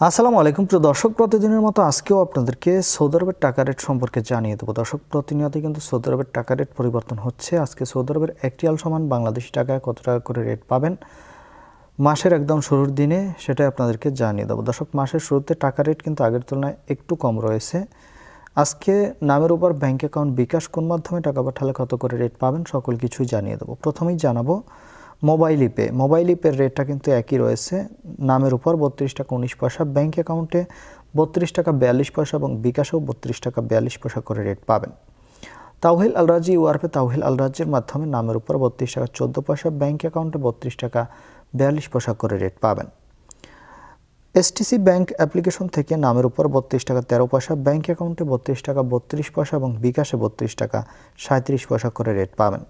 আসসালামু আলাইকুম। প্রিয় দর্শক, প্রতিদিনের মতো আজকেও আপনাদেরকে সৌদি আরবের টাকা রেট সম্পর্কে জানিয়ে দেবো। দর্শক, প্রতিনিয়তই কিন্তু সৌদি আরবের টাকা রেট পরিবর্তন হচ্ছে। আজকে সৌদি আরবের একটিয়াল সমান বাংলাদেশি টাকায় কত টাকা করে রেট পাবেন মাসের একদম শুরুর দিনে সেটাই আপনাদেরকে জানিয়ে দেবো। দর্শক, মাসের শুরুতে টাকা রেট কিন্তু আগের তুলনায় একটু কম রয়েছে। আজকে নামের উপর ব্যাংক অ্যাকাউন্ট বিকাশ কোন মাধ্যমে টাকা পাঠালে কত করে রেট পাবেন সকল কিছুই জানিয়ে দেবো। প্রথমেই জানাব মোবাইল ইপে। মোবাইল ইপের রেটটা কিন্তু একই রয়েছে। নামের উপর বত্রিশ টাকা উনিশ পয়সা, ব্যাংক অ্যাকাউন্টে বত্রিশ টাকা বিয়াল্লিশ পয়সা এবং বিকাশেও বত্রিশ টাকা বিয়াল্লিশ পয়সা করে রেট পাবেন। তাওহিল আলরাজি, ইউআরপে তাওহিল আলরাজির মাধ্যমে নামের উপর বত্রিশ টাকা চোদ্দ পয়সা, ব্যাংক অ্যাকাউন্টে বত্রিশ টাকা বিয়াল্লিশ পয়সা করে রেট পাবেন। এসটিসি ব্যাংক অ্যাপ্লিকেশন থেকে নামের উপর বত্রিশ টাকা তেরো পয়সা, ব্যাংক অ্যাকাউন্টে বত্রিশ টাকা বত্রিশ পয়সা এবং বিকাশে বত্রিশ টাকা সাঁত্রিশ পয়সা করে রেট পাবেন।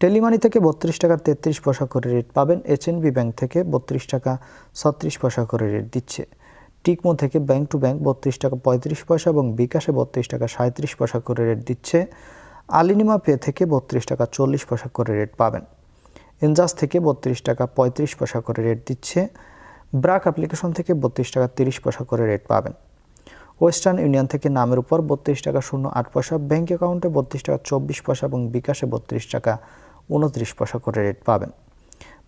টেলিমানি থেকে বত্রিশ টাকা তেত্রিশ পয়সা করে রেট পাবেন। এইচএনবি ব্যাংক থেকে বত্রিশ টাকা ছত্রিশ পয়সা করে রেট দিচ্ছে। টিকমো থেকে ব্যাংক টু ব্যাংক বত্রিশ টাকা পঁয়ত্রিশ পয়সা এবং বিকাশে বত্রিশ টাকা সাঁত্রিশ পয়সা করে রেট দিচ্ছে। আলিনিমা পে থেকে বত্রিশ টাকা চল্লিশ পয়সা করে রেট পাবেন। ইনজাস থেকে বত্রিশ টাকা পঁয়ত্রিশ পয়সা করে রেট দিচ্ছে। ব্রাক অ্যাপ্লিকেশন থেকে বত্রিশ টাকা তিরিশ পয়সা করে রেট পাবেন। ওয়েস্টার্ন ইউনিয়ন থেকে নামের উপর বত্রিশ টাকা শূন্য আট পয়সা ব্যাঙ্ক অ্যাকাউন্টে বত্রিশ টাকা চব্বিশ পয়সা এবং বিকাশে বত্রিশ টাকা উনত্রিশ পয়সা করে রেট পাবেন।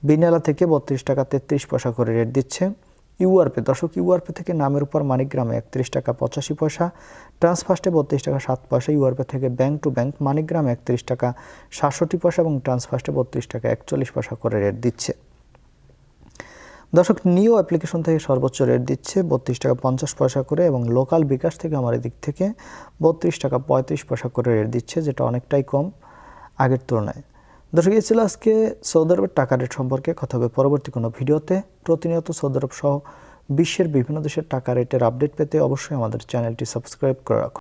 বিনালা থেকে বত্রিশ টাকা তেত্রিশ পয়সা করে রেট দিচ্ছে। ইউআরপে দর্শক ইউআরপে থেকে নামের উপর মানিকগ্রামে একত্রিশ টাকা পঁচাশি পয়সা। ট্রান্সফার্স্টে বত্রিশ টাকা সাত পয়সা ইউআরপে থেকে ব্যাংক টু ব্যাংক মানিকগ্রামে একত্রিশ টাকা সাতষট্টি পয়সা এবং ট্রান্সফার্স্টে বত্রিশ টাকা একচল্লিশ পয়সা করে রেট দিচ্ছে। দর্শক নিও অ্যাপ্লিকেশন থেকে সর্বোচ্চ রেট দিচ্ছে বত্রিশ টাকা পঞ্চাশ পয়সা করে এবং লোকাল বিকাশ থেকে আমার এদিক থেকে বত্রিশ টাকা পঁয়ত্রিশ পয়সা করে রেট দিচ্ছে, যেটা অনেকটাই কম আগের তুলনায়। দর্শক, এই ছিল আজকে সৌদি আরবের টাকা রেট সম্পর্কে কথা হবে পরবর্তী কোনো ভিডিওতে। প্রতিনিয়ত সৌদি আরব সহ বিশ্বের বিভিন্ন দেশের টাকা রেটের আপডেট পেতে অবশ্যই আমাদের চ্যানেলটি সাবস্ক্রাইব করে রাখুন।